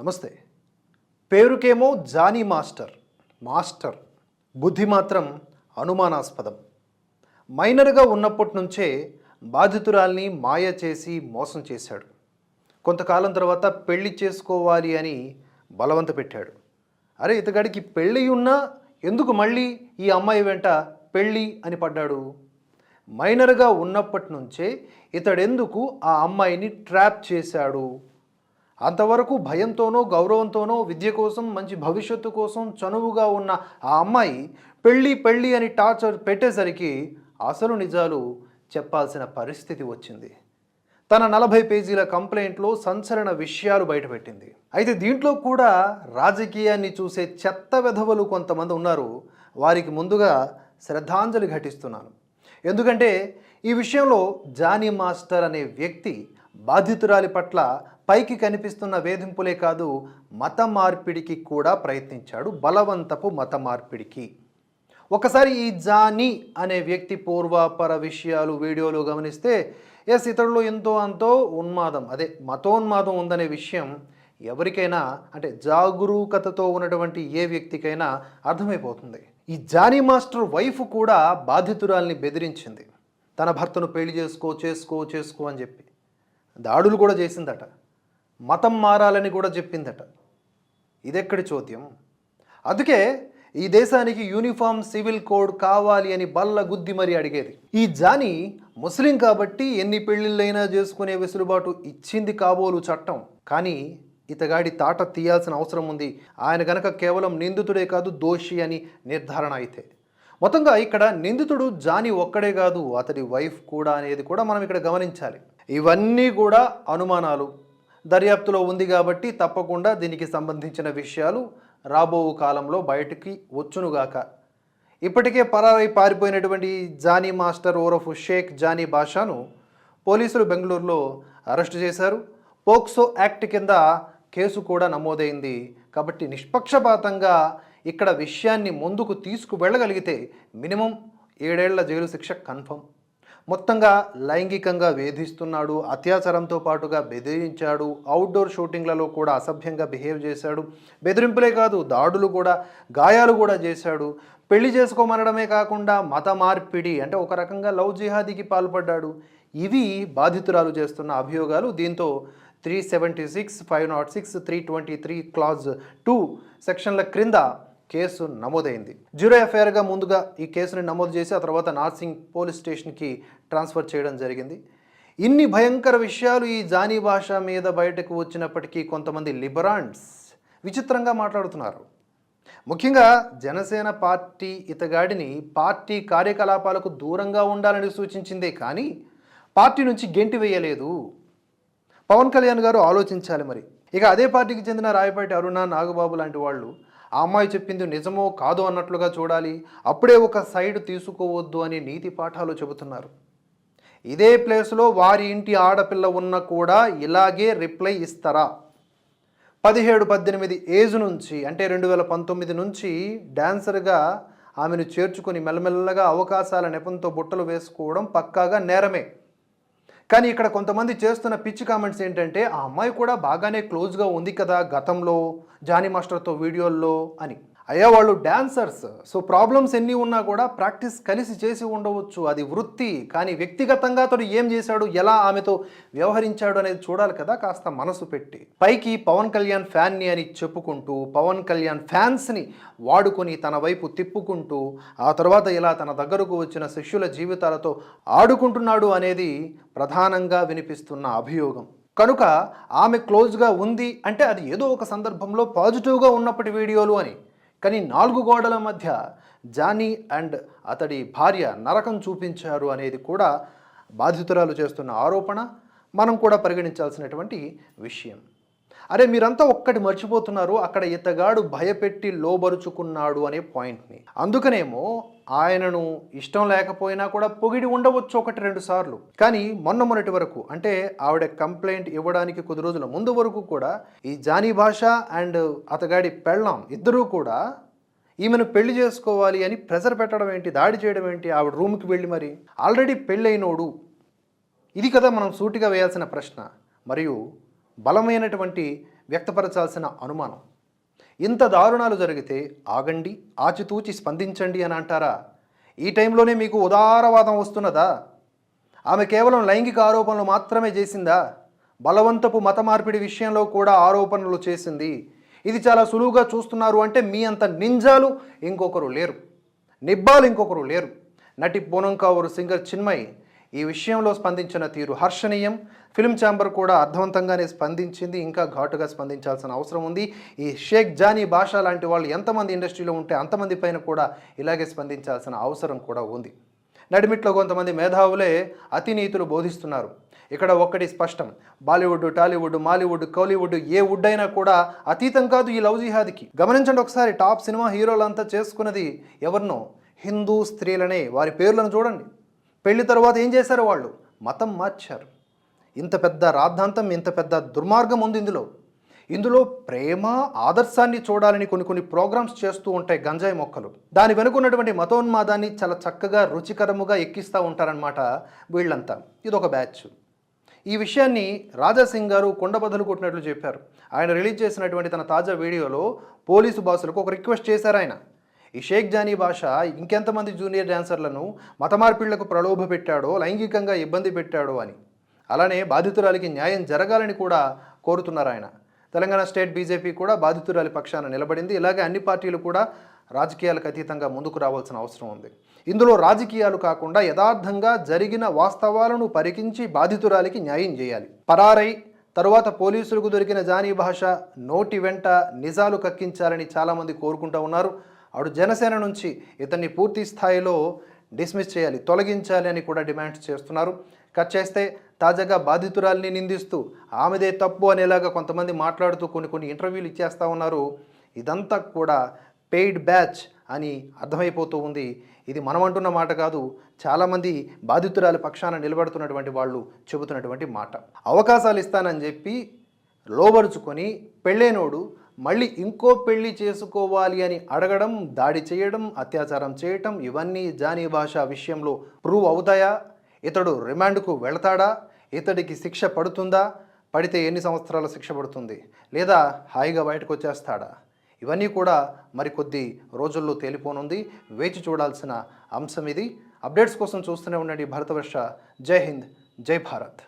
నమస్తే. పేరుకేమో Jani master. Master. బుద్ధి మాత్రం అనుమానాస్పదం. మైనర్గా ఉన్నప్పటి నుంచే బాధితురాల్ని మాయ చేసి మోసం చేశాడు. కొంతకాలం తర్వాత పెళ్ళి చేసుకోవాలి అని బలవంత పెట్టాడు. అరే ఇతగాడికి పెళ్ళి ఉన్నా ఎందుకు మళ్ళీ ఈ అమ్మాయి వెంట పెళ్ళి అని పడ్డాడు? మైనర్గా ఉన్నప్పటి నుంచే ఇతడెందుకు ఆ అమ్మాయిని ట్రాప్ చేశాడు? అంతవరకు భయంతోనో గౌరవంతోనో విద్య కోసం మంచి భవిష్యత్తు కోసం చనువుగా ఉన్న ఆ అమ్మాయి పెళ్ళి పెళ్ళి అని టార్చర్ పెట్టేసరికి అసలు నిజాలు చెప్పాల్సిన పరిస్థితి వచ్చింది. తన నలభై పేజీల కంప్లైంట్లో సంచలన విషయాలు బయటపెట్టింది. అయితే దీంట్లో కూడా రాజకీయాన్ని చూసే చెత్త వెధవలు కొంతమంది ఉన్నారు. వారికి ముందుగా శ్రద్ధాంజలి ఘటిస్తున్నాను. ఎందుకంటే ఈ విషయంలో జానీ మాస్టర్ అనే వ్యక్తి బాధితురాలి పట్ల పైకి కనిపిస్తున్న వేధింపులే కాదు మత మార్పిడికి కూడా ప్రయత్నించాడు బలవంతపు మత మార్పిడికి. ఒకసారి ఈ జానీ అనే వ్యక్తి పూర్వాపర విషయాలు వీడియోలు గమనిస్తే ఎస్ ఇతరులు ఎంతో అంతో ఉన్మాదం అదే మతోన్మాదం ఉందనే విషయం ఎవరికైనా అంటే జాగరూకతతో ఉన్నటువంటి ఏ వ్యక్తికైనా అర్థమైపోతుంది. ఈ జానీ మాస్టర్ వైఫ్ కూడా బాధితురాల్ని బెదిరించింది. తన భర్తను పెళ్ళి చేసుకో చేసుకో చేసుకో అని చెప్పి. దాడులు కూడా చేసిందట. మతం మారాలని కూడా చెప్పిందట. ఇదెక్కడి చోద్యం? అందుకే ఈ దేశానికి యూనిఫామ్ సివిల్ కోడ్ కావాలి అని బల్ల గుద్ది మరీ అడిగేది. ఈ జాని ముస్లిం కాబట్టి ఎన్ని పెళ్ళిళ్ళైనా చేసుకునే వెసులుబాటు ఇచ్చింది కాబోలు చట్టం. కానీ ఇతగాడి తాట తీయాల్సిన అవసరం ఉంది. ఆయన గనక కేవలం నిందితుడే కాదు దోషి అని నిర్ధారణ అయితే. మొత్తంగా ఇక్కడ నిందితుడు జాని ఒక్కడే కాదు అతడి వైఫ్ కూడా అనేది కూడా మనం ఇక్కడ గమనించాలి. ఇవన్నీ కూడా అనుమానాలు. దర్యాప్తులో ఉంది కాబట్టి తప్పకుండా దీనికి సంబంధించిన విషయాలు రాబో కాలంలో బయటికి వచ్చునుగాక ఇప్పటికే పరారై పారిపోయినటువంటి జానీ మాస్టర్ ఓరఫ్ షేక్ జానీ బాషాను పోలీసులు బెంగళూరులో అరెస్టు చేశారు. పోక్సో యాక్ట్ కింద కేసు కూడా నమోదైంది. కాబట్టి నిష్పక్షపాతంగా ఇక్కడ విషయాన్ని ముందుకు తీసుకువెళ్ళగలిగితే మినిమం ఏడేళ్ళ జైలు శిక్ష కన్ఫర్మ్. మొత్తంగా లైంగికంగా వేధిస్తున్నాడు అత్యాచారంతో పాటుగా బెదిరించాడు అవుట్డోర్ షూటింగ్లలో కూడా అసభ్యంగా బిహేవ్ చేశాడు బెదిరింపులే కాదు దాడులు కూడా గాయాలు కూడా చేశాడు. పెళ్ళి చేసుకోమనడమే కాకుండా మత మార్పిడి అంటే ఒక రకంగా లవ్ జిహాదీకి పాల్పడ్డాడు. ఇవి బాధితురాలు చేస్తున్న అభియోగాలు. దీంతో three seventy six five not six three twenty three clause two సెక్షన్ల క్రింద కేసు నమోదైంది. జీరో ఎఫ్ఐఆర్గా ముందుగా ఈ కేసుని నమోదు చేసి ఆ తర్వాత నార్సింగ్ పోలీస్ స్టేషన్కి ట్రాన్స్ఫర్ చేయడం జరిగింది. ఇన్ని భయంకర విషయాలు ఈ జానీ భాష మీద బయటకు వచ్చినప్పటికీ కొంతమంది లిబరాండ్స్ విచిత్రంగా మాట్లాడుతున్నారు. ముఖ్యంగా జనసేన పార్టీ ఇతగాడిని పార్టీ కార్యకలాపాలకు దూరంగా ఉండాలని సూచించిందే కానీ పార్టీ నుంచి గెంటి వేయలేదు. పవన్ కళ్యాణ్ గారు ఆలోచించాలి మరి. ఇక అదే పార్టీకి చెందిన రాయపాటి అరుణ నాగబాబు లాంటి వాళ్ళు ఆ అమ్మాయి చెప్పింది నిజమో కాదో అన్నట్లుగా చూడాలి. అప్పుడే ఒక సైడ్ తీసుకోవద్దు అని నీతి పాఠాలు చెబుతున్నారు. ఇదే ప్లేస్లో వారి ఇంటి ఆడపిల్ల ఉన్న కూడా ఇలాగే రిప్లై ఇస్తారా? పదిహేడు పద్దెనిమిది ఏజ్ నుంచి అంటే రెండు వేల పంతొమ్మిది నుంచి డాన్సర్గా ఆమెను చేర్చుకొని మెల్లమెల్లగా అవకాశాల నెపంతో బుట్టలు వేసుకోవడం పక్కాగా నేరమే. కానీ ఇక్కడ కొంతమంది చేస్తున్న పిచ్చి కామెంట్స్ ఏంటంటే ఆ అమ్మాయి కూడా బాగానే క్లోజ్గా ఉంది కదా గతంలో జానీ మాస్టర్తో వీడియోల్లో అని. అయ్యా వాళ్ళు డ్యాన్సర్స్ సో ప్రాబ్లమ్స్ ఎన్ని ఉన్నా కూడా ప్రాక్టీస్ కలిసి చేసి ఉండవచ్చు. అది వృత్తి. కానీ వ్యక్తిగతంగా అతడు ఏం చేశాడు? ఎలా ఆమెతో వ్యవహరించాడు అనేది చూడాలి కదా? కాస్త మనసు పెట్టి. పైకి పవన్ కళ్యాణ్ ఫ్యాన్ని అని చెప్పుకుంటూ పవన్ కళ్యాణ్ ఫ్యాన్స్ని వాడుకొని తన వైపు తిప్పుకుంటూ ఆ తర్వాత ఇలా తన దగ్గరకు వచ్చిన శిష్యుల జీవితాలతో ఆడుకుంటున్నాడు అనేది ప్రధానంగా వినిపిస్తున్న అభియోగం. కనుక ఆమె క్లోజ్గా ఉంది అంటే అది ఏదో ఒక సందర్భంలో పాజిటివ్గా ఉన్నప్పటి వీడియోలు అని. కానీ నాలుగు గోడల మధ్య జానీ అండ్ అతడి భార్య నరకం చూపించారు అనేది కూడా బాధితురాలు చేస్తున్న ఆరోపణ. మనం కూడా పరిగణించాల్సినటువంటి విషయం. అరే మీరంతా ఒక్కటి మర్చిపోతున్నారు అక్కడ ఇతగాడు భయపెట్టి లోబరుచుకున్నాడు అనే పాయింట్ని. అందుకనేమో ఆయనను ఇష్టం లేకపోయినా కూడా పొగిడి ఉండవచ్చు ఒకటి రెండు సార్లు. కానీ మొన్న మొన్నటి వరకు అంటే ఆవిడ కంప్లైంట్ ఇవ్వడానికి కొద్ది రోజుల ముందు వరకు కూడా ఈ జానీ భాష అండ్ అతగాడి పెళ్ళాం ఇద్దరూ కూడా ఈమెను పెళ్ళి చేసుకోవాలి అని ప్రెజర్ పెట్టడం ఏంటి దాడి చేయడం ఏంటి ఆవిడ రూమ్కి వెళ్ళి మరి? ఆల్రెడీ పెళ్ళైనోడు. ఇది కదా మనం సూటిగా వేయాల్సిన ప్రశ్న. మరియు బలమైనటువంటి వ్యక్తపరచాల్సిన అనుమానం. ఇంత దారుణాలు జరిగితే ఆగండి ఆచితూచి స్పందించండి అని అంటారా? ఈ టైంలోనే మీకు ఉదారవాదం వస్తున్నదా? ఆమె కేవలం లైంగిక ఆరోపణలు మాత్రమే చేసిందా? బలవంతపు మత మార్పిడి విషయంలో కూడా ఆరోపణలు చేసింది. ఇది చాలా సులువుగా చూస్తున్నారు అంటే మీ అంత నింజాలు ఇంకొకరు లేరు. నిబ్బాలు ఇంకొకరు లేరు. నటి పూనం కావూరు సింగర్ చిన్మయ్ ఈ విషయంలో స్పందించిన తీరు హర్షణీయం. ఫిల్మ్ ఛాంబర్ కూడా అర్థవంతంగానే స్పందించింది. ఇంకా ఘాటుగా స్పందించాల్సిన అవసరం ఉంది. ఈ షేక్ జానీ భాష లాంటి వాళ్ళు ఎంతమంది ఇండస్ట్రీలో ఉంటే అంతమంది పైన కూడా ఇలాగే స్పందించాల్సిన అవసరం కూడా ఉంది. నడిమిట్లో కొంతమంది మేధావులే అతినీతులు బోధిస్తున్నారు. ఇక్కడ ఒక్కటి స్పష్టం. బాలీవుడ్ టాలీవుడ్ మాలీవుడ్ కోలీవుడ్ ఏ వుడ్ అయినా కూడా అతీతం కాదు ఈ లవ్ జిహాద్కి గమనించండి ఒకసారి టాప్ సినిమా హీరోలంతా చేసుకున్నది ఎవరినో? హిందూ స్త్రీలనే. వారి పేర్లను చూడండి. పెళ్ళి తర్వాత ఏం చేశారు వాళ్ళు? మతం మార్చారు. ఇంత పెద్ద రాద్ధాంతం ఇంత పెద్ద దుర్మార్గం ఉంది ఇందులో. ఇందులో ప్రేమ ఆదర్శాన్ని చూడాలని కొన్ని కొన్ని ప్రోగ్రామ్స్ చేస్తూ ఉంటాయి గంజాయి మొక్కలు. దాని వెనుకున్నటువంటి మతోన్మాదాన్ని చాలా చక్కగా రుచికరముగా ఎక్కిస్తూ ఉంటారనమాట వీళ్ళంతా. ఇదొక బ్యాచ్. ఈ విషయాన్ని రాజాసింగ్ గారు కొండబద్దలు కొట్టినట్లు చెప్పారు. ఆయన రిలీజ్ చేసినటువంటి తన తాజా వీడియోలో పోలీసు బాసులకు ఒక రిక్వెస్ట్ చేశారు ఆయన. ఈ షేక్ జానీ భాష ఇంకెంతమంది జూనియర్ డాన్సర్లను మతమార్పిళ్ళకు ప్రలోభ పెట్టాడో లైంగికంగా ఇబ్బంది పెట్టాడో అని. అలానే బాధితురాలికి న్యాయం జరగాలని కూడా కోరుతున్నారు ఆయన. తెలంగాణ స్టేట్ బీజేపీ కూడా బాధితురాలి పక్షాన నిలబడింది. ఇలాగే అన్ని పార్టీలు కూడా రాజకీయాలకు అతీతంగా ముందుకు రావాల్సిన అవసరం ఉంది. ఇందులో రాజకీయాలు కాకుండా యథార్థంగా జరిగిన వాస్తవాలను పరికించి బాధితురాలికి న్యాయం చేయాలి. పరారై తరువాత పోలీసులకు దొరికిన జానీ భాష నోటి వెంట నిజాలు కక్కించాలని చాలామంది కోరుకుంటూ ఉన్నారు. అటు జనసేన నుంచి ఇతన్ని పూర్తి స్థాయిలో డిస్మిస్ చేయాలి తొలగించాలి అని కూడా డిమాండ్స్ చేస్తున్నారు. కట్ చేస్తే తాజాగా బాధితురాల్ని నిందిస్తూ ఆమెదే తప్పు అనేలాగా కొంతమంది మాట్లాడుతూ కొన్ని కొన్ని ఇంటర్వ్యూలు ఇచ్చేస్తూ ఉన్నారు. ఇదంతా కూడా పెయిడ్ బ్యాచ్ అని అర్థమైపోతూ ఉంది. ఇది మనం అంటున్న మాట కాదు చాలామంది బాధితురాలి పక్షాన నిలబడుతున్నటువంటి వాళ్ళు చెబుతున్నటువంటి మాట. అవకాశాలు ఇస్తానని చెప్పి లోబరుచుకొని పెళ్ళేనోడు మళ్ళీ ఇంకో పెళ్ళి చేసుకోవాలి అని అడగడం దాడి చేయడం అత్యాచారం చేయటం ఇవన్నీ జానీ భాష విషయంలో ప్రూవ్ అవుతాయా? ఇతడు రిమాండ్కు వెళతాడా? ఇతడికి శిక్ష పడుతుందా? పడితే ఎన్ని సంవత్సరాల శిక్ష పడుతుంది? లేదా హాయిగా బయటకు వచ్చేస్తాడా? ఇవన్నీ కూడా మరికొద్ది రోజుల్లో తేలిపోనుంది. వేచి చూడాల్సిన అంశం ఇది. అప్డేట్స్ కోసం చూస్తూనే ఉండండి భరతవర్ష. జై హింద్. జై భారత్.